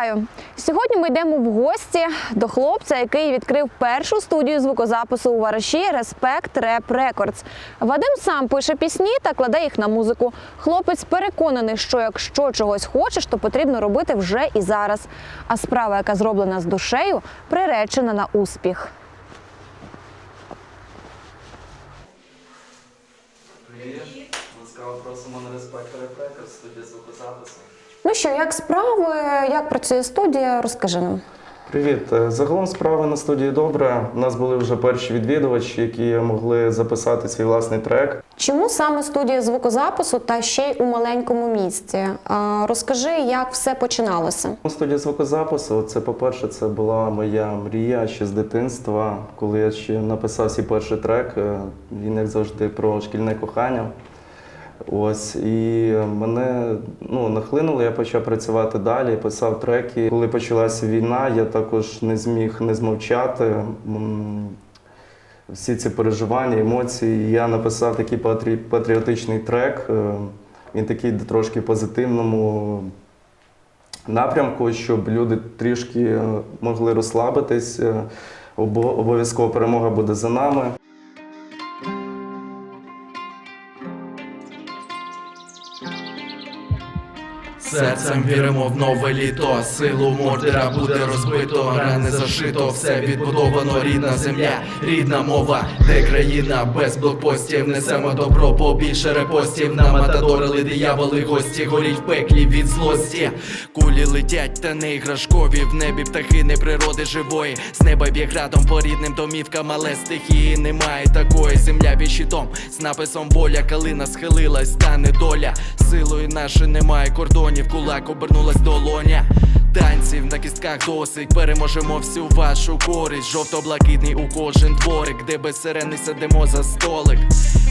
Вітаю! Сьогодні ми йдемо в гості до хлопця, який відкрив першу студію звукозапису у Вараші Респект Реп Рекордс. Вадим сам пише пісні та кладе їх на музику. Хлопець переконаний, що якщо чогось хочеш, то потрібно робити вже і зараз. А справа, яка зроблена з душею, приречена на успіх. Привіт. Ласкаво просимо на респект Репекер, студія звукозапису. Ну що, як справи, як працює студія, розкажи нам. Привіт. Е, Загалом справи на студії добре. У нас були вже перші відвідувачі, які могли записати свій власний трек. Чому саме студія звукозапису та ще й у маленькому місті? Розкажи, як все починалося. Студія звукозапису, це, по-перше, це була моя мрія ще з дитинства, коли я ще написав свій перший трек. е, Він як завжди про шкільне кохання. Ось і мене ну, нахлинуло, я почав працювати далі, писав треки. Коли почалася війна, я також не зміг не змовчати. Всі ці переживання, емоції. Я написав такий патрі- патріотичний трек. е, Він такий трошки позитивному напрямку, щоб люди трішки е, могли розслабитись. Е, Обов'язково перемога буде за нами. Серцем віримо в нове літо, силу мордера буде розбито, рани зашито, все відбудовано, рідна земля, рідна мова, де країна? Без блокпостів, несемо добро, побільше репостів. На матадорили дияволи, гості горіть в пеклі від злості. Кулі летять, та не іграшкові, в небі птахи не природи живої. З неба б'є градом по рідним домівкам, але стихії немає такої. Земля під щитом. З написом воля, калина схилилась, та не доля. Силою нашої немає кордонів, кулак обернулась долоня. Танців на кістках досить, переможемо всю вашу користь. Жовто-блакитний у кожен дворик, де без сирени сидимо за столик.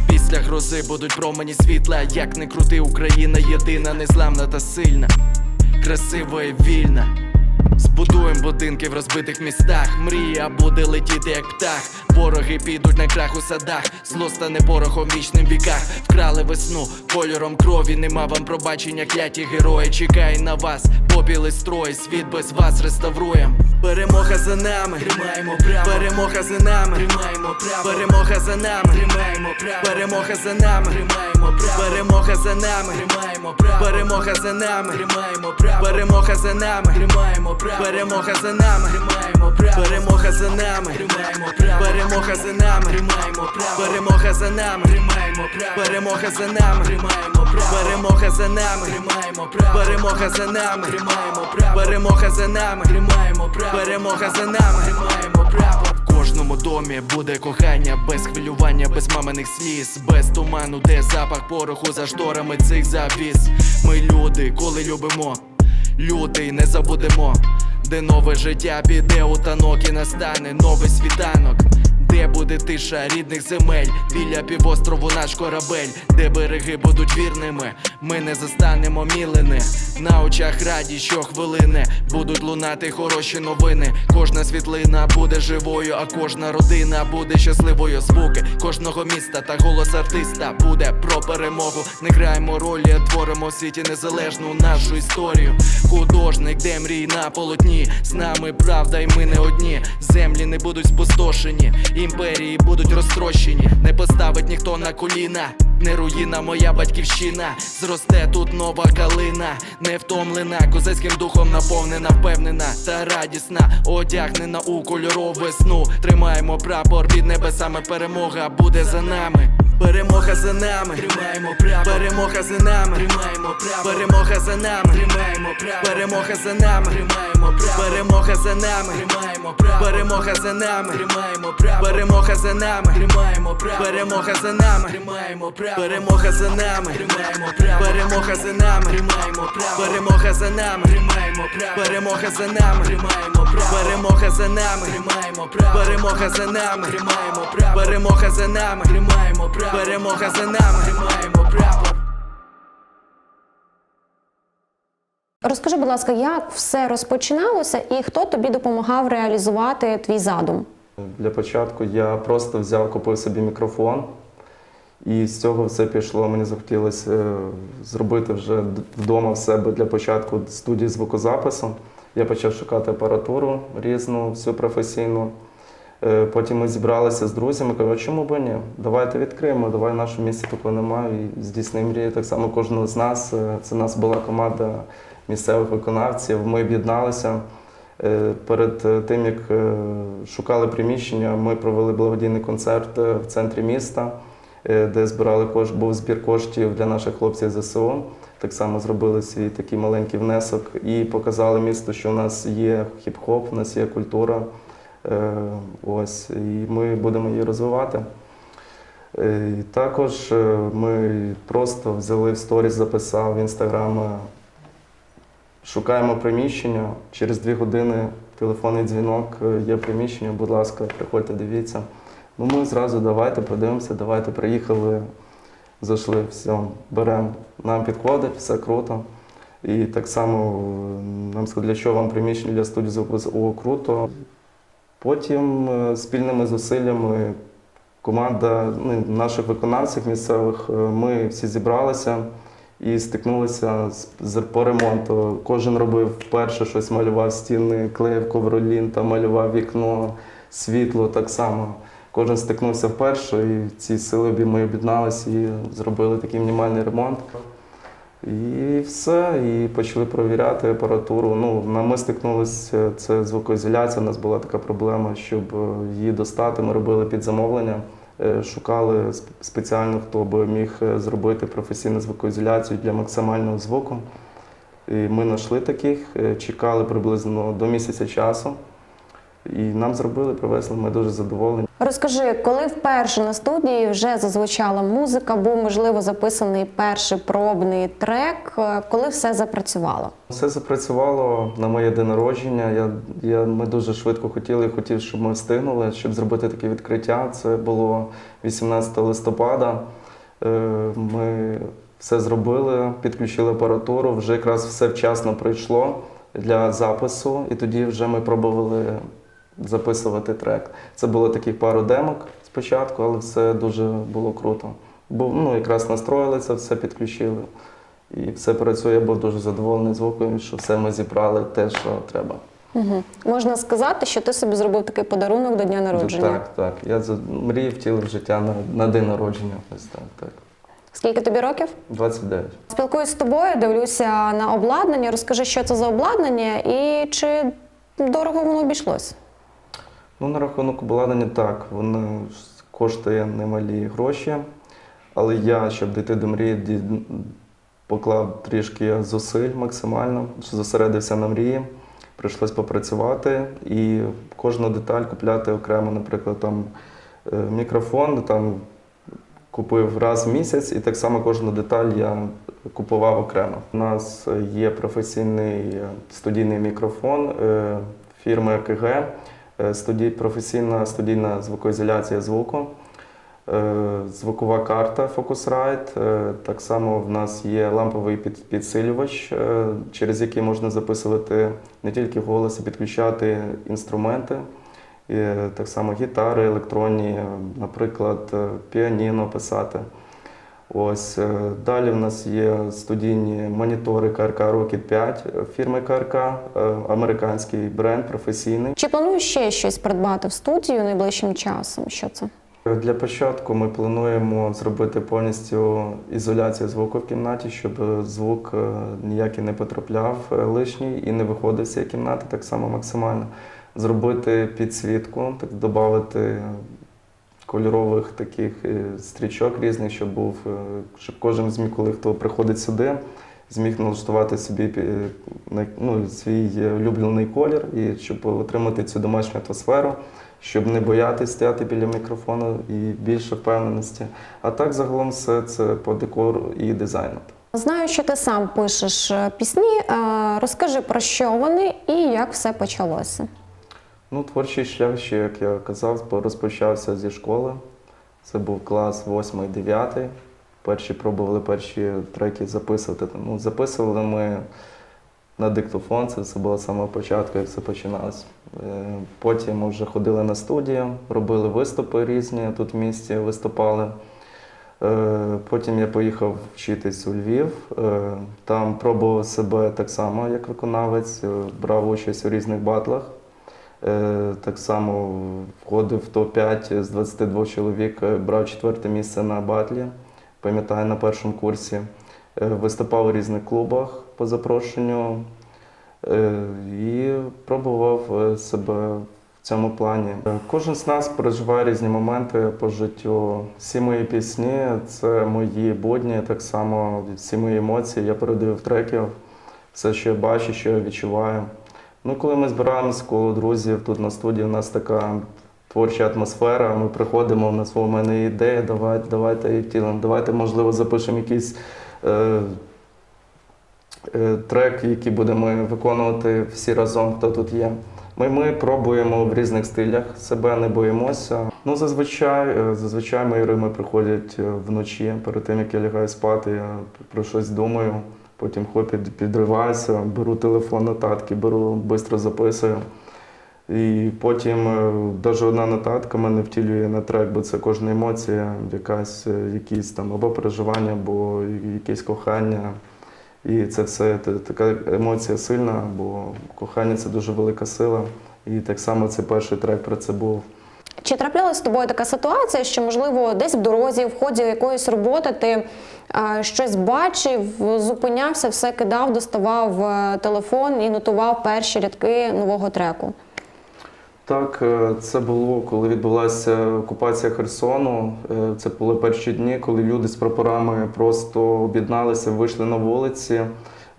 Після грози будуть промені світла, як не крути, Україна єдина, незламна та сильна, красива і вільна. Збудуєм будинки в розбитих містах. Мрія буде летіти, як птах. Вороги підуть на крах у садах. Зло стане порохом в вічним віках. Вкрали весну кольором крові. Нема вам пробачення, кляті герої. Чекає на вас, попіли строй. Світ без вас реставруєм. Перемога за нами, тримаємо право. Перемога за нами, тримаємо право. Перемога за нами, тримаємо право. Перемога за нами, тримаємо право. Перемога за нами, тримаємо право. Перемога за нами, тримаємо право. Перемога за нами, тримаємо право. Перемога за нами. Перемога за нами. Перемога за нами. Перемога за нами. Перемога за нами. Перемога за нами. Перемога за нами. Перемога за нами. Перемога за нами. В кожному домі буде кохання, без хвилювання, без маминих сліз, без туману, де запах пороху за шторами цих завіс. Ми люди, коли любимо, люди не забудемо, де нове життя піде у танок і настане новий світанок. Де буде тиша рідних земель, біля півострову наш корабель, де береги будуть вірними, ми не застанемо мілини. На очах раді щохвилини будуть лунати хороші новини. Кожна світлина буде живою, а кожна родина буде щасливою. Звуки кожного міста та голос артиста буде про перемогу. Не граємо ролі, творимо в світі незалежну нашу історію. Художник, де мрій на полотні. З нами правда, і ми не одні. Землі не будуть спустошені, імперії будуть розтрощені. Не поставить ніхто на коліна. Не руїна моя батьківщина, зросте тут нова калина, не втомлена, козацьким духом наповнена, впевнена та радісна, одягнена у кольорову весну. Тримаємо прапор під небесами, перемога буде за нами. Перемога за нами, тримаємо право. Перемога за нами, тримаємо право. Перемога за нами, тримаємо право. Перемога за нами, тримаємо право. Перемога за нами, тримаємо право. Перемога за нами, тримаємо право. Перемога за нами, тримаємо право. Перемога за нами, тримаємо право. Перемога за нами, тримаємо право. Перемога за нами, тримаємо право. Перемога за нами, тримаємо право. Перемога за нами, тримаємо право. Перемога за нами, тримаємо право. Перемога за нами, тримаємо право. Перемога за нами, тримаємо право. Перемога за нами, тримаємо право. Розкажи, будь ласка, як все розпочиналося і хто тобі допомагав реалізувати твій задум? Для початку я просто взяв, купив собі мікрофон І з цього все пішло. Мені захотілося е, зробити вже вдома в себе для початку студії звукозапису. Я почав шукати апаратуру різну, всю професійну. Е, Потім ми зібралися з друзями, кажу, чому б ні? Давайте відкриємо, давай в нашому місті такого немає. І здійснимо мрію так само кожного з нас. Е, Це нас була команда місцевих виконавців. Ми об'єдналися. Е, Перед тим, як шукали приміщення, ми провели благодійний концерт в центрі міста, де збирали кошт, був збір коштів для наших хлопців ЗСУ. Так само зробили свій такий маленький внесок і показали місту, що у нас є хіп-хоп, у нас є культура. Е, Ось, і ми будемо її розвивати. Е, І також е, ми просто взяли в сторіс, записав в інстаграм. Шукаємо приміщення. Через дві години телефонний дзвінок, є приміщення, будь ласка, приходьте, дивіться. Ну ми зразу давайте подивимося, давайте приїхали, зайшли, все, беремо. Нам підходить, все круто. І так само нам сказали, для чого вам приміщення для студії звуку круто. Потім е, спільними зусиллями команда ну, наших виконавців місцевих, е, ми всі зібралися і стикнулися з, по ремонту. Кожен робив вперше щось, малював стіни, клеїв ковролін, та малював вікно, світло так само. Кожен стикнувся вперше, і ці сили ми об'єдналися і зробили такий мінімальний ремонт. І все, і почали провіряти апаратуру. Ну, ми стикнулися, це звукоізоляція. У нас була така проблема, щоб е, її достати. Ми робили під замовлення, е, шукали спеціально, хто би міг е, зробити професійну звукоізоляцію для максимального звуку. І ми знайшли таких, чекали приблизно до місяця часу. І нам зробили, привезли, ми дуже задоволені. Розкажи, коли вперше на студії вже зазвучала музика, був можливо записаний перший пробний трек, е, коли все запрацювало? Все запрацювало на моє день народження. Я, я, ми дуже швидко хотіли, хотів, щоб ми встигнули, щоб зробити таке відкриття. Це було 18 листопада. Е, Ми все зробили, підключили апаратуру, вже якраз все вчасно прийшло для запису, і тоді вже ми пробували записувати трек. Це було таких пару демок спочатку, але все дуже було круто. Бо ну, якраз настроїлися, все підключили. І все працює, я був дуже задоволений звуком, що все ми зібрали те, що треба. Угу. Можна сказати, що ти собі зробив такий подарунок до дня народження. Так, так. Я за мрії втілив життя на, на день народження. Ось так, так. Скільки тобі років? 29. Спілкуюсь з тобою, дивлюся на обладнання. Розкажи, що це за обладнання і чи дорого воно обійшлось? Ну, на рахунок обладнання так, воно коштує немалі гроші. Але я, щоб дійти до мрії, поклав трішки зусиль максимально, зосередився на мрії. Прийшлось попрацювати і кожну деталь купляти окремо, наприклад, там е, мікрофон там купив раз в місяць, і так само кожну деталь я купував окремо. У нас є професійний студійний мікрофон е, фірми ЕКГ, е, студій, професійна студійна звукоізоляція звуку. Е, Звукова карта Focusrite. Е, Так само в нас є ламповий підсилювач, е, через який можна записувати не тільки голос, а підключати інструменти. Е, Так само гітари електронні, е, наприклад, е, піаніно писати. Ось е, далі в нас є студійні монітори КРК Rocket 5 фірми КРК, е, американський бренд професійний. Чи плануєш ще щось придбати в студію найближчим часом? Що це? Для початку ми плануємо зробити повністю ізоляцію звуку в кімнаті, щоб звук е, ніякий не потрапляв е, лишній і не виходив з цієї кімнати так само максимально. Зробити підсвітку, так додати кольорових таких е, стрічок різних, щоб був, е, щоб кожен зміг, коли хто приходить сюди, зміг налаштувати собі пі- ну, свій е, улюблений колір і щоб отримати цю домашню атмосферу щоб не боятися стояти біля мікрофону і більше впевненості. А так загалом все це по декору і дизайну. Знаю, що ти сам пишеш е, пісні. Е, Розкажи про що вони і як все почалося. Ну, творчий шлях, ще, як я казав, розпочався зі школи. Це був клас 8-9. Перші пробували перші треки записувати. Ну, записували ми на диктофон, це все було самого початку, як все починалось. Е, Потім ми вже ходили на студію, робили виступи різні, тут в місті виступали. Е, Потім я поїхав вчитись у Львів. Е, Там пробував себе так само як виконавець, брав участь у різних батлах. Е, Так само входив в топ-5 з 22 чоловік, е, брав четверте місце на батлі, пам'ятаю, на першому курсі. Е, Виступав у різних клубах по запрошенню і пробував себе в цьому плані. Кожен з нас переживає різні моменти по життю. Всі мої пісні це мої будні, так само всі мої емоції. Я передаю в треків все, що я бачу, що я відчуваю. Ну, коли ми збираємось коло друзів тут на студії, у нас така творча атмосфера. Ми приходимо, у нас у мене ідея, давайте, давайте її давайте, можливо, запишемо якийсь е, е, трек, який будемо виконувати всі разом, хто тут є. Ми, ми пробуємо в різних стилях себе, не боїмося. Ну, зазвичай, е, зазвичай мої рими приходять е, вночі, перед тим як я лягаю спати, я про щось думаю. Потім хоп, під- підриваюся, беру телефон, нотатки, беру, швидко записую. І потім навіть одна нотатка мене втілює на трек, бо це кожна емоція, якась, е, якісь там або переживання, або якесь кохання. І це все та- така емоція сильна, бо кохання це дуже велика сила. І так само це перший трек про це був. Чи траплялася з тобою така ситуація, що можливо десь в дорозі, в ході якоїсь роботи ти е, щось бачив, зупинявся, все кидав, доставав е, телефон і нотував перші рядки нового треку? Так, е, це було, коли відбулася окупація Херсону. Це були перші дні, коли люди з прапорами просто об'єдналися, вийшли на вулиці.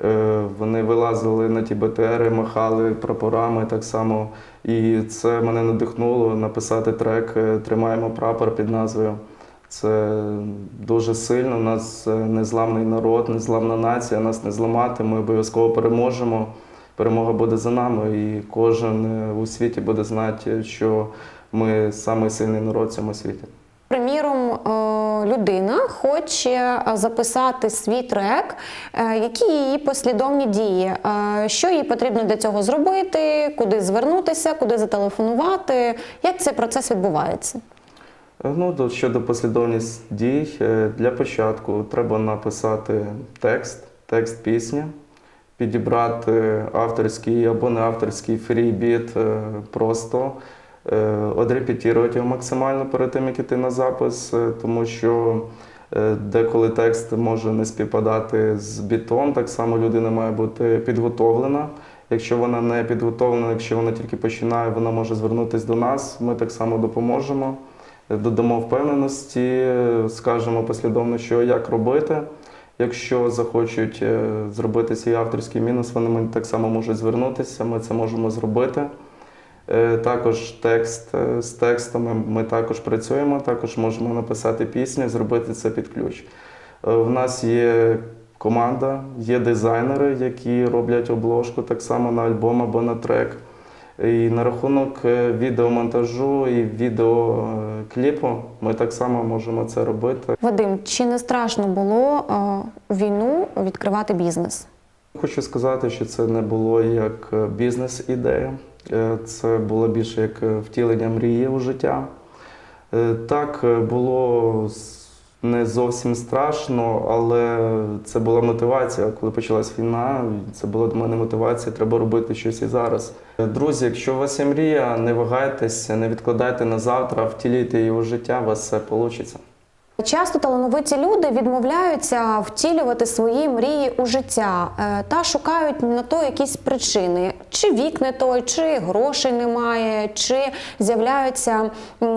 Е, Вони вилазили на ті БТРи, махали прапорами так само. І це мене надихнуло написати трек е, Тримаємо прапор під назвою. Це дуже сильно. У нас е, незламний народ, незламна нація, нас не зламати. Ми обов'язково переможемо. Перемога буде за нами, і кожен у світі буде знати, що ми самий сильний народ в цьому світі. Приміром, людина хоче е, записати свій трек. Е, Які її послідовні дії? Е, Що їй потрібно для цього зробити? Куди звернутися, куди зателефонувати? Як цей процес відбувається? Ну, щодо послідовність дій, для початку треба написати текст, текст пісні, підібрати авторський або не авторський фрі-біт просто, одрепетірувати його максимально перед тим, як іти на запис, е, тому що е, деколи текст може не співпадати з бітом, так само людина має бути підготовлена. Якщо вона не підготовлена, якщо вона тільки починає, вона може звернутися до нас, ми так само допоможемо додамо впевненості, скажемо послідовно, що як робити. Якщо захочуть е, зробити свій авторський мінус, вони так само можуть звернутися, ми це можемо зробити. Е, Також текст е, з текстами ми також працюємо, також можемо написати пісню, зробити це під ключ. Е, В нас є команда, є дизайнери, які роблять обложку так само на альбом або на трек. І на рахунок відеомонтажу і відеокліпу ми так само можемо це робити. Вадим, чи не страшно було у війну відкривати бізнес? Хочу сказати, що це не було як бізнес-ідея, це було більше як е, втілення мрії у життя. Е, Так, е, було не зовсім страшно, але це була мотивація. Коли почалась війна, це була до мене мотивація, треба робити щось і зараз. Е, Друзі, якщо у вас є мрія, не вагайтесь, не відкладайте на завтра, втілюйте її у життя, у вас все вийде. Часто талановиті люди відмовляються втілювати свої мрії у життя е, та шукають на то якісь причини: чи вік не той, чи грошей немає, чи з'являються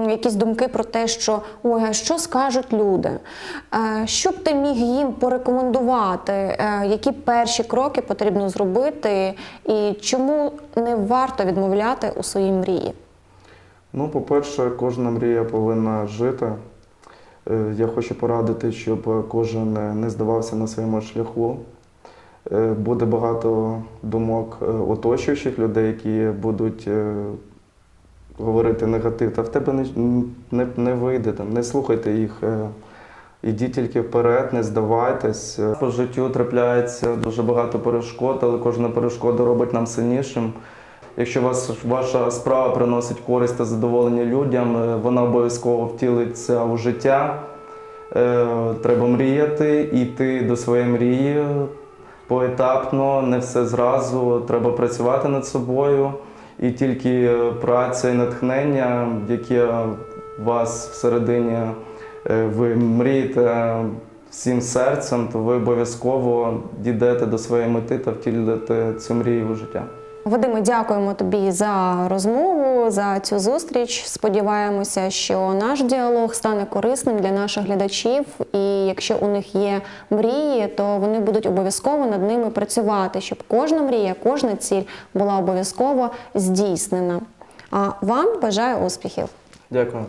якісь думки про те, що ой, що скажуть люди. Е, Що б ти міг їм порекомендувати, Е, які перші кроки потрібно зробити, і чому не варто відмовляти у своїй мрії? Ну, по-перше, кожна мрія повинна жити. Е, Я хочу порадити, щоб кожен не здавався на своєму шляху. Е, Буде багато думок е, оточуючих людей, які будуть говорити негатив, та в тебе не, не, не вийде, там, не слухайте їх. Ідіть тільки вперед, не здавайтесь. По життю трапляється дуже багато перешкод, але кожна перешкода робить нам сильнішим. Якщо вас, ваша справа приносить користь та задоволення людям, е, вона обов'язково втілиться у життя. Е, Треба мріяти, йти до своєї мрії поетапно, не все зразу. Треба працювати над собою. І тільки е, праця і натхнення, яке вас всередині ви мрієте всім серцем, то ви обов'язково дійдете до своєї мети та втілите цю мрію у життя. Вадиме, дякуємо тобі за розмову, за цю зустріч. Сподіваємося, що наш діалог стане корисним для наших глядачів. І якщо у них є мрії, то вони будуть обов'язково над ними працювати, щоб кожна мрія, кожна ціль була обов'язково здійснена. А вам бажаю успіхів! Дякую.